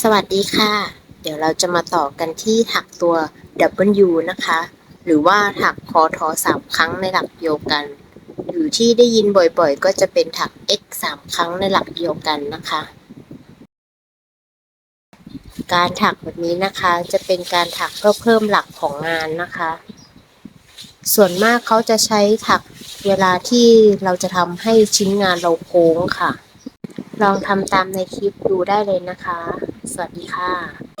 สวัสดีค่ะ เดี๋ยวเราจะมาต่อกันที่ถักตัว W นะคะ หรือว่าถักคอทอสามครั้งในหลักเดียวกัน หรือที่ได้ยินบ่อยๆ ก็จะเป็นถัก x สามครั้งในหลักเดียวกันนะคะ การถักแบบนี้นะคะจะเป็นการถักเพื่อเพิ่มหลักของงานนะคะ ส่วนมากเขาจะใช้ถักเวลาที่เราจะทำให้ชิ้นงานเราโค้งค่ะ ลองทำตามในคลิปดูได้เลยนะคะ สวัสดีค่ะ